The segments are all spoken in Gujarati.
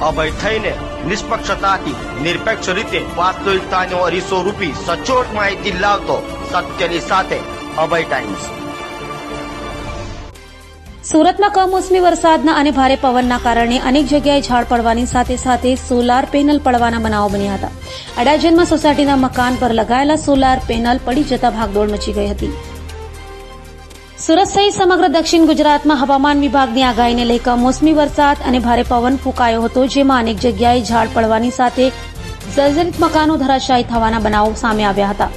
અભય થઈને નિષ્પક્ષતાથી, નિરપેક્ષ રીતે વાસ્તવિકતાનો અરીસો રૂપી સચોટ માહિતી લાવતો સત્યની સાથે અભય ટાઈમ્સ. સુરતમાં કમોસમી વરસાદના અને ભારે પવનના કારણે અનેક જગ્યાએ ઝાડ પડવાની સાથે સાથે સોલાર પેનલ પડવાના બનાવો બન્યા હતા. અડાજનમાં સોસાયટીના મકાન પર લગાયેલા સોલાર પેનલ પડી જતા ભાગદોડ મચી ગઈ હતી. સુરત સહિત સમગ્ર દક્ષિણ ગુજરાતમાં હવામાન વિભાગની આગાહીને લઈ કમોસમી વરસાદ અને ભારે પવન ફૂંકાયો હતો, જેમાં અનેક જગ્યાએ ઝાડ પડવાની સાથે જર્જરિત મકાનો ધરાશાયી થવાના બનાવો સામે આવ્યા હતા.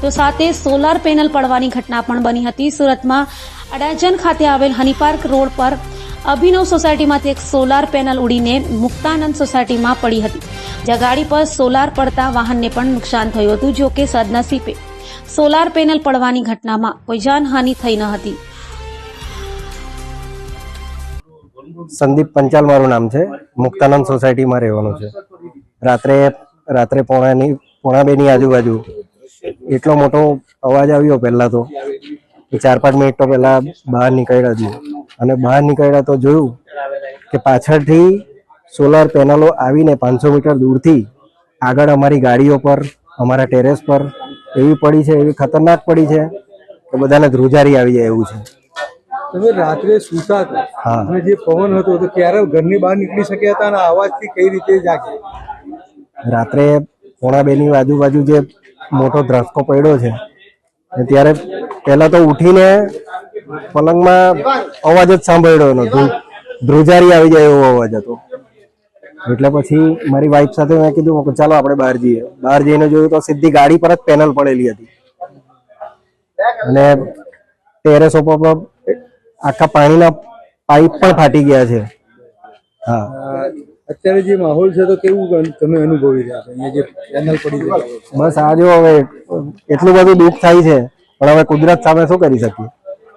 તો સાથે સોલાર પેનલ પડવાની ઘટના પણ બની હતી. સુરતમાં અડાજન ખાતે આવેલ હનીપાર્ક રોડ પર અભિનવ સોસાયટીમાંથી એક સોલાર પેનલ ઉડીને મુક્તાનંદ સોસાયટીમાં પડી હતી, જ્યાં ગાડી પર સોલાર પડતા વાહનને પણ નુકસાન થયું હતું જો કે સદનસીબે સોલાર પેનલ પડવાની ઘટનામાં કોઈ જાનહાનિ થઈ ન હતી. સંદીપ પંચાલ મારું નામ છે. મુક્તાનંદ સોસાયટીમાં રહેવાનું છે. રાત્રે રાત્રે પોણાની પોણા બેની આજુબાજુ એટલો મોટો અવાજ આવ્યો પહેલા તો ચાર પાંચ મિનિટ તો પહેલા બહાર નીકળ્યા હતી અને બહાર નીકળ્યા તો જોયું કે પાછળથી સોલાર પેનલો આવીને પાંચસો મીટર દૂરથી આગળ અમારી ગાડીઓ પર, અમારા ટેરેસ પર એવી પડી છે એવી ખતરનાક પડી છે કે બધાને ધ્રુજારી આવી જાય એવું છે. તમે રાત્રે સૂતા હતા. અને જે પવન હતો તો ક્યારે ઘરની બહાર નીકળી શક્યા હતા અને અવાજથી કઈ રીતે જાગ્યા રાત્રે પોણા બે ની આજુબાજુ જે મોટો ધ્રસકો પડ્યો છે ને ત્યારે પહેલા તો ઉઠીને પલંગમાં અવાજ જ સાંભળ્યો એનો ધ્રુ- ધ્રુજારી આવી જાય એવો અવાજ હતો. એટલે પછી મારી વાઈફ સાથે મેં કીધું ચાલો આપણે બહાર જઈએ. બહાર જઈને જોયું તો સીધી ગાડી પર જ પેનલ પડેલી હતી. અને ટેરેસ ઉપર આખા પાણીના પાઇપ પણ ફાટી ગયા છે. હા. અત્યારે જે માહોલ છે તો કેવું તમે અનુભવી રહ્યા છો? અહીંયા જે પેનલ પડી બસ આ જો હવે એટલું બધું દુઃખ થાય છે પણ હવે કુદરત સામે શું કરી શકીએ?